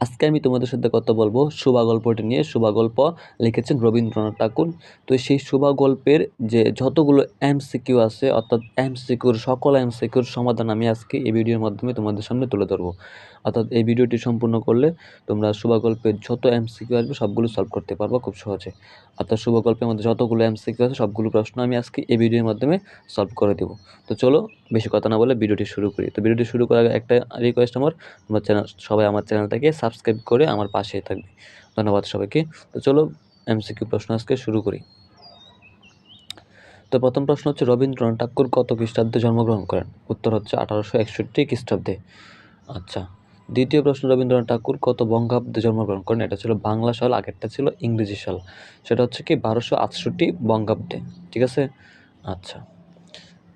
আজকে আমি তোমাদের সাথে কথা বলব শুভা গল্পটি নিয়ে। শুভা গল্প লিখেছেন রবীন্দ্রনাথ ঠাকুর। তো সেই শুভা গল্পের যে যতগুলো এমসিকিউ আছে, অর্থাৎ এমসিকিউর সকল এমসিকিউর সমাধান আমি আজকে এই ভিডিওর মাধ্যমে তোমাদের সামনে তুলে ধরবো। অর্থাৎ এই ভিডিওটি সম্পূর্ণ করলে তোমরা শুভা গল্পের যত এমসিকিউ আসবে, সবগুলো সলভ করতে পারব খুব সহজে। অর্থাৎ শোভা গল্পের মধ্যে যতগুলো এমসিকিউ আছে, সবগুলো প্রশ্ন আমি আজকে এই ভিডিওর মাধ্যমে সলভ করে দেবো। তো চলো, বেশি কথা না বলে ভিডিওটি শুরু করি। তো ভিডিওটি শুরু করার আগে একটা রিকোয়েস্ট আমার আমার চ্যানেল সবাই আমার চ্যানেলটাকে সাবস্ক্রাইব করে আমার পাশে থাকবে। ধন্যবাদ সবাইকে। তো চলো এমসিকিউ প্রশ্ন আজকে শুরু করি। তো প্রথম প্রশ্ন হচ্ছে, রবীন্দ্রনাথ ঠাকুর কত খ্রিস্টাব্দে জন্মগ্রহণ করেন? উত্তর হচ্ছে আঠারোশো একষট্টি খ্রিস্টাব্দে। আচ্ছা দ্বিতীয় প্রশ্ন, রবীন্দ্রনাথ ঠাকুর কত বঙ্গাব্দে জন্মগ্রহণ করেন? এটা ছিল বাংলা সাল, আগেরটা ছিল ইংরেজি সাল। সেটা হচ্ছে কি, বারোশো আটষট্টি বঙ্গাব্দে। ঠিক আছে? আচ্ছা।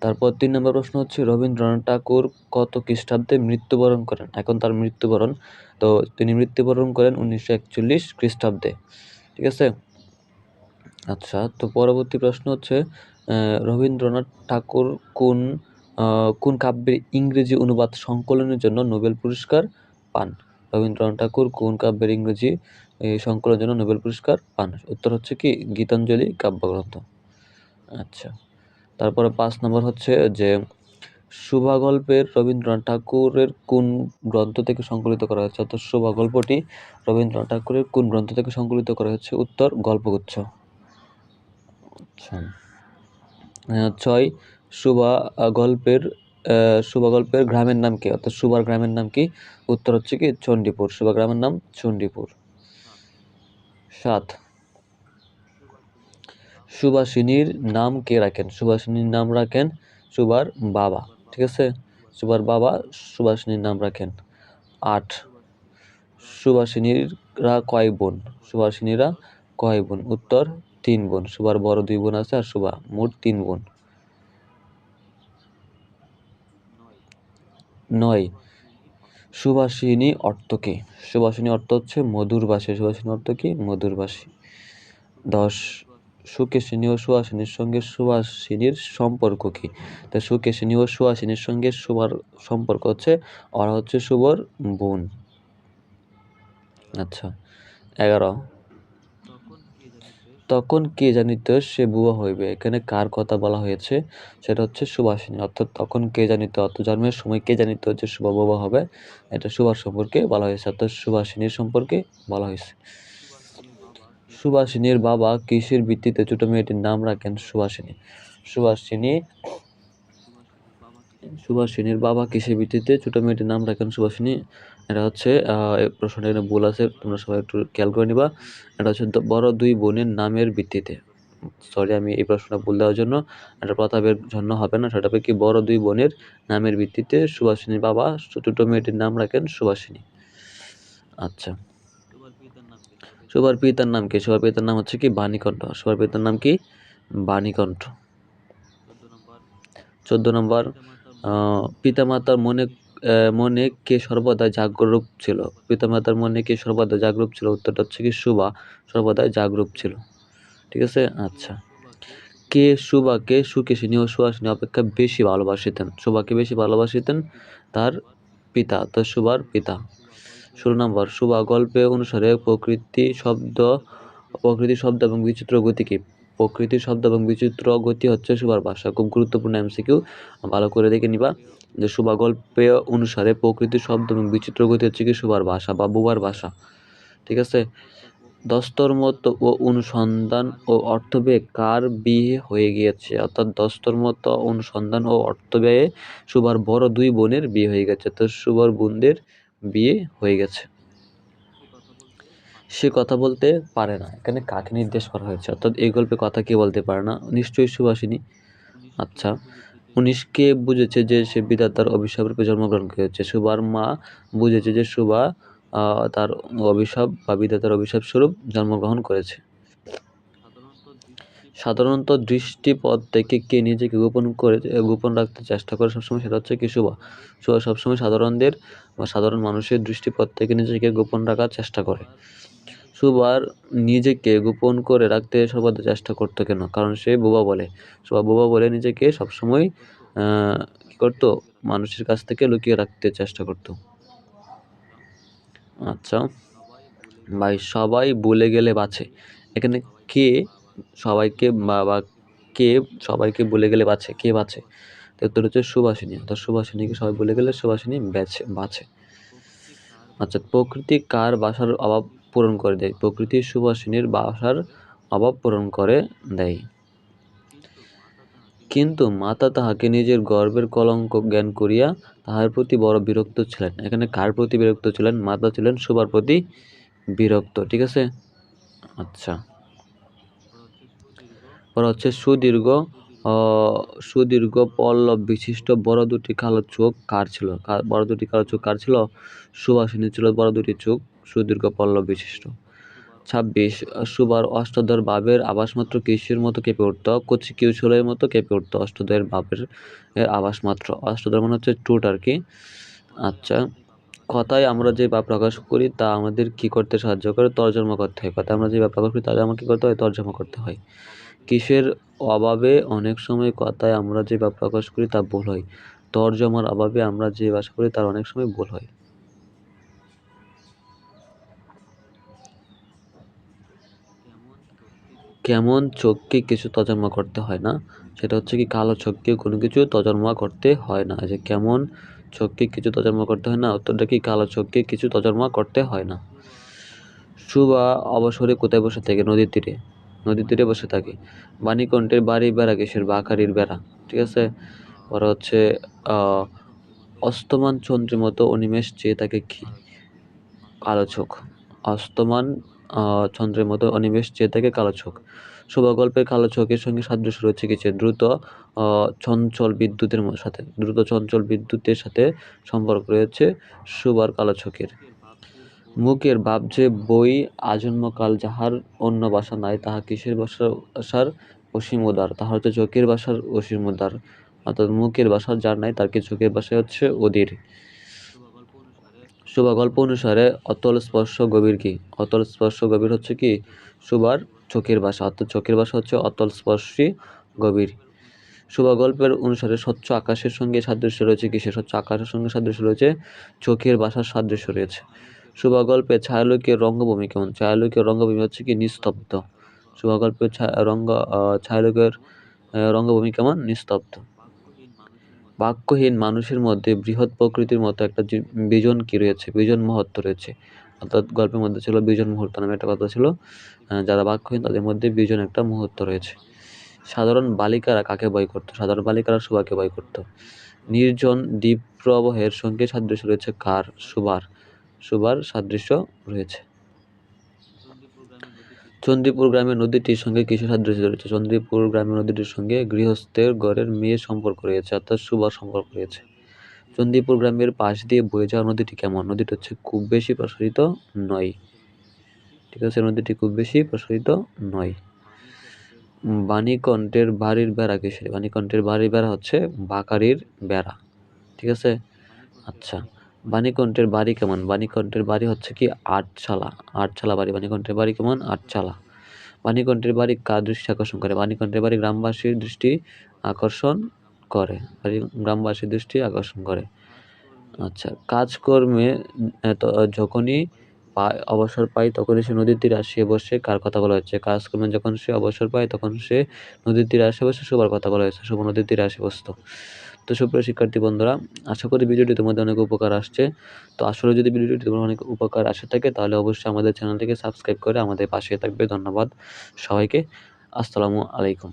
তারপর তিন নম্বর প্রশ্ন হচ্ছে, রবীন্দ্রনাথ ঠাকুর কত খ্রিস্টাব্দে মৃত্যুবরণ করেন? এখন তার মৃত্যুবরণ, তো তিনি মৃত্যুবরণ করেন উনিশশো একচল্লিশ খ্রিস্টাব্দে। ঠিক আছে? আচ্ছা তো পরবর্তী প্রশ্ন হচ্ছে রবীন্দ্রনাথ ঠাকুর কোন কোন কাব্যের ইংরেজি অনুবাদ সংকলনের জন্য নোবেল পুরস্কার পান? রবীন্দ্রনাথ ঠাকুর কোন কাব্যের ইংরেজি সংকলনের জন্য নোবেল পুরস্কার পান? উত্তর হচ্ছে কি, গীতাঞ্জলি কাব্যগ্রন্থ। আচ্ছা। তারপরে পাঁচ নম্বর হচ্ছে যে শুভা গল্পের রবীন্দ্রনাথ ঠাকুরের কোন গ্রন্থ থেকে সংকলিত করা হয়েছে? অর্থাৎ শুভা গল্পটি রবীন্দ্রনাথ ঠাকুরের কোন গ্রন্থ থেকে সংকলিত করা হয়েছে? উত্তর গল্পগুচ্ছ। আচ্ছা। ছয় শুভা গল্পের শুভা গল্পের গ্রামের নাম কি? অর্থাৎ শুভার গ্রামের নাম কি? উত্তর হচ্ছে কি চণ্ডীপুর। শুভা গ্রামের নাম চণ্ডীপুর। সাত সুভাষিনীর নাম কে রাখেন? সুভাষিনীর নাম রাখেন সুভার বাবা, ঠিক আছে? সুভার বাবা সুভাষিনীর নাম রাখেন আট। সুভাষিনীরা কয় বোন? সুভাষিনীরা কয় বোন? উত্তর, তিন বোন। সুভার বড় দুই বোন আছে আর সুভা মোট তিন বোন। নয়। সুভাষিনী অর্থ কি? সুভাষিনী অর্থ হচ্ছে মধুরবাসী সুভাষিনী অর্থ কি? মধুরবাসী দশ। সুকেশিনী ও সুহাসিনীর সঙ্গে সুহাসিনীর সম্পর্ক কী? তা সুকেশিনী ও সুহাসিনীর সঙ্গে শুভার সম্পর্ক হচ্ছে, ওরা হচ্ছে শুভর বোন। আচ্ছা এগারো। তখন কে জানিত সে বুয়া হইবে, এখানে কার কথা বলা হয়েছে? সেটা হচ্ছে সুভাষিনী অর্থাৎ তখন কে জানিত অর্থ জন্মের সময় কে জানিত যে শুভ বুবা হবে, এটা সুভাষ সম্পর্কে বলা হয়েছে, অর্থাৎ সুভাষিনীর সম্পর্কে বলা হয়েছে। সুভাষিনীর বাবা কিসের ভিত্তিতে ছোট মেয়েটির নাম রাখেন সুভাষিনী? সুভাষিনী, সুভাষিনীর বাবা কিসের ভিত্তিতে ছোট মেয়েটির নাম রাখেন সুভাষিনী? এটা হচ্ছে প্রশ্নটা এখানে ভুল আছে, তোমরা সবাই একটু খেয়াল করে নিবা। এটা হচ্ছে বড় দুই বোনের নামের ভিত্তিতে। সরি আমি এই প্রশ্নটা ভুল দেওয়ার জন্য, এটা প্রতাপের জন্য হবে না, সেটা কি বড় দুই বোনের নামের ভিত্তিতে সুভাষিনীর বাবা ছোট মেয়েটির নাম রাখেন সুভাষিনী। আচ্ছা। সুভার পিতার নাম কি? সুভার পিতার নাম হচ্ছে কি বাণীকণ্ঠ। সুভার পিতার নাম কি বাণীকণ্ঠ। চোদ্দ নম্বর পিতামাতার মনে মনে কে সর্বদা জাগরূপ ছিল? পিতামাতার মনে কে সর্বদা জাগরূপ ছিল? উত্তরটা হচ্ছে কি সুবা সর্বদা জাগরূপ ছিল। ঠিক আছে? আচ্ছা। কে সুবাকে সুকেশিনী ও সুহাসিনী অপেক্ষা বেশি ভালোবাসিতেন? সুবাকে বেশি ভালোবাসিতেন তার পিতা, তো সুবার পিতা। ষোলো নম্বর সুবা গল্পে অনুসারে প্রকৃতি শব্দ প্রকৃতি শব্দ এবং বিচিত্র গতি কি? প্রকৃতির শব্দ এবং বিচিত্র গতি হচ্ছে সুবার ভাষা। খুব গুরুত্বপূর্ণ এমসিকিউ ভালো করে দেখে নিবা। যে সুবা গল্পে অনুসারে প্রকৃতির শব্দ এবং বিচিত্র গতি হচ্ছে কি সুবার ভাষা বা বুবার ভাষা। ঠিক আছে? দস্তর মতো ও অনুসন্ধান ও অর্থব্যয় কার বিয়ে হয়ে গিয়েছে? অর্থাৎ দস্তর মতো, অনুসন্ধান ও অর্থব্যয়ে সুবার বড় দুই বোনের বিয়ে হয়ে গেছে। তো সুবার বোনদের বিয়ে হয়ে গেছে। সে কথা বলতে পারে না। এখানে কাকে নির্দেশ করা হয়েছে? অর্থাৎ এই গল্পে কথা কে বলতে পারে না? নিশ্চয়ই সুবাসিনী আচ্ছা উনিশকে বুঝেছে যে সে বিধাতার রূপে জন্মগ্রহণ করেছে। সুবার মা বুঝেছে যে সুবা তার অভিশাপ বা বিধাতার অভিশাপ স্বরূপ জন্মগ্রহণ করেছে। সাধারণত দৃষ্টিপথ থেকে কে নিজেকে গোপন করে, গোপন রাখতে চেষ্টা করে সবসময়, সেটা হচ্ছে কি শুভা। শুভা সবসময় সাধারণদের বা সাধারণ মানুষের দৃষ্টিপথ থেকে নিজেকে গোপন রাখার চেষ্টা করে। সুবার নিজেকে গোপন করে রাখতে সর্বদা চেষ্টা করতো কেন? কারণ সে বোবা বলে। সুবা বোবা বলে নিজেকে সবসময় কী করতো? মানুষের কাছ থেকে লুকিয়ে রাখতে চেষ্টা করতো। আচ্ছা। ভাই, সবাই বলে গেলে বাঁচে। এখানে কে সবাইকে বা কে সবাইকে বলে গেলে বাঁচে। কে বাঁচে? তো উত্তর হচ্ছে সুবাসিনী অর্থাৎ সুবাসিনীকে সবাই বলে গেলে সুবাসিনী বেছে বাঁচে। আচ্ছা প্রকৃতি কার বাসার অভাব পূরণ করে দেয়? প্রকৃতি সুবাসিনীর বাসার অভাব পূরণ করে দেয়। কিন্তু মাতা তাহাকে নিজের গর্বের কলঙ্ক জ্ঞান করিয়া তাহার প্রতি বড় বিরক্ত ছিলেন। এখানে কার প্রতি বিরক্ত ছিলেন? মাতা ছিলেন সুবার প্রতি বিরক্ত, ঠিক আছে? আচ্ছা। পর হচ্ছে সুদীর্ঘ সুদীর্ঘ পল্লব বিশিষ্ট বড় দুটি কালো চোখ কার ছিল? বড় দুটি কালো চোখ কার ছিল? সুবাসিনী ছিল বড় দুটি চোখ, সুদীর্ঘ পল্লব বিশিষ্ট। ছাব্বিশ, সুবার অষ্টদর বাবের আবাস মাত্র কিশোর মতো কেঁপে উঠত, কচি কিউশলের মতো কেঁপে উঠত অষ্টদয়ের বাবের এর আবাস মাত্র অষ্টদর মানে হচ্ছে টুট আর কি। আচ্ছা কথায় আমরা যে বা প্রকাশ করি তা আমাদের কি করতে সাহায্য করে? তর্জমা করতে হয়। কথায় আমরা যে বা প্রকাশ করি তা আমাকে কি করতে হয়? তর্জমা করতে হয়। কিসের অভাবে অনেক সময় কথায় আমরা যে বা প্রকাশ করি তা ভুল হয়। তর্জমার অভাবে আমরা যে ভাষা করি তার অনেক সময় ভুল হয়। কেমন চোখকে কিছু তজন্মা করতে হয় না? সেটা হচ্ছে কি কালো চোখকে কোনো কিছু তজন্মা করতে হয় না। যে কেমন চোখকে কিছু তজন্মা করতে হয় না, উত্তরটা কি কালো চোখকে কিছু তজন্মা করতে হয় না? সুবা অবসরে কোথায় বসে থাকে? নদীর তীরে। নদীর তীরে বসে থাকে। বাণীকণ্ঠের বাড়ি বেড়া, কিসের বাঁকারির বেড়া, ঠিক আছে? পরে হচ্ছে অস্তমান চন্দ্রের মতো অনিমেষ চেয়ে থাকে কি কালো চোখ। অস্তমান চন্দ্রের মতো অনিমেষ চেয়ে থাকে কালো চোখ। শুভগল্পের কালো চোখের সঙ্গে সাদৃশ্য রয়েছে কিছু। দ্রুত চঞ্চল বিদ্যুতের সাথে, দ্রুত চঞ্চল বিদ্যুতের সাথে সম্পর্ক রয়েছে সুবার কালো চোখের। মুখের ভাব যে বই আজন্মকাল যাহার অন্য ভাষা নাই, তাহা কিসের ভাষার ভাষার অসীম উদার তাহা হচ্ছে চোখের ভাষার অসীম উদার অর্থাৎ মুখের ভাষা যার নাই, তার কি চোখের ভাষায় হচ্ছে অধীর? শুভা গল্প অনুসারে অতল স্পর্শ গভীর কি? অতল স্পর্শ গভীর হচ্ছে কি? সুবার চোখের ভাষা। অর্থাৎ চোখের ভাষা হচ্ছে অতল স্পর্শী গভীর। শুভা গল্পের অনুসারে স্বচ্ছ আকাশের সঙ্গে সাদৃশ্য রয়েছে কি সে স্বচ্ছ আকাশের সঙ্গে সাদৃশ্য রয়েছে, চোখের ভাষার সাদৃশ্য রয়েছে। শুভা গল্পে ছায়ালোকের রঙ্গভূমি কেমন? ছায়ালোকের রঙ্গভূমি হচ্ছে কি নিস্তব্ধ। শুভা গল্পের রঙ্গ ছায়ালোকের রঙ্গভূমি কেমন? নিস্তব্ধ। বাক্যহীন মানুষের মধ্যে বৃহৎ প্রকৃতির মতো একটা বিজন কি রয়েছে? বিজন মহত্ব রয়েছে। অর্থাৎ গল্পের মধ্যে ছিল বিজন মুহূর্ত নামে একটা কথা ছিল যারা বাক্যহীন তাদের মধ্যে বিজন একটা মুহূর্ত রয়েছে। সাধারণ বালিকারা কাকে ভয় করত? সাধারণ বালিকারা সুভাকে ভয় করত। নির্জন দ্বীপ প্রবাহের সঙ্গে সাদৃশ্য রয়েছে কার? সুবার। সুবার সাদৃশ্য রয়েছে। চন্দ্রীপুর গ্রামের নদীটির সঙ্গে কিছু সাদৃশ্য রয়েছে। চন্দ্রীপুর গ্রামের নদীটির সঙ্গে গৃহস্থের ঘরের মেয়ের সম্পর্ক রয়েছে, অর্থাৎ সুবার সম্পর্ক রয়েছে। চন্দ্রীপুর গ্রামের পাশ দিয়ে বয়ে যাওয়া নদীটি কেমন? নদীটি হচ্ছে খুব বেশি প্রসারিত নয়। ঠিক আছে, নদীটি খুব বেশি প্রসারিত নয়। বাণীকণ্ঠের বাড়ির বেড়া কিসের? বাণীকণ্ঠের বাড়ির বেড়া হচ্ছে বাকারির বেড়া। ঠিক আছে? আচ্ছা। বাণীকণ্ঠের বাড়ি কেমন? বাণীকণ্ঠের বাড়ি হচ্ছে কি আটচালা আটচালা বাড়ি, বাণীকণ্ঠের বাড়ি কেমন? আটচালা বাণীকণ্ঠের বাড়ি কার দৃষ্টি আকর্ষণ করে? বাণীকণ্ঠের বাড়ি গ্রামবাসীর দৃষ্টি আকর্ষণ করে। গ্রামবাসীর দৃষ্টি আকর্ষণ করে। আচ্ছা কাজকর্মে যখনই অবসর পায়, তখনই সে নদীর তীরে আসিয়া বসে। কার কথা বলা হচ্ছে কাজকর্মে যখন সে অবসর পায়, তখন সে নদীর তীরে আসে বসে। সবার কথা বলা হয়েছে। শুভ নদীর তীরে আসে বসতো। তো সুপ্রিয় শিক্ষার্থী বন্ধুরা, আশা করি ভিডিওটি তোমাদের অনেক উপকার আসছে। তো আসলে যদি ভিডিওটি তোমার অনেক উপকার আসে থাকে, তাহলে অবশ্যই আমাদের চ্যানেলটিকে সাবস্ক্রাইব করে আমাদের পাশে থাকবে। ধন্যবাদ সবাইকে। আসসালামু আলাইকুম।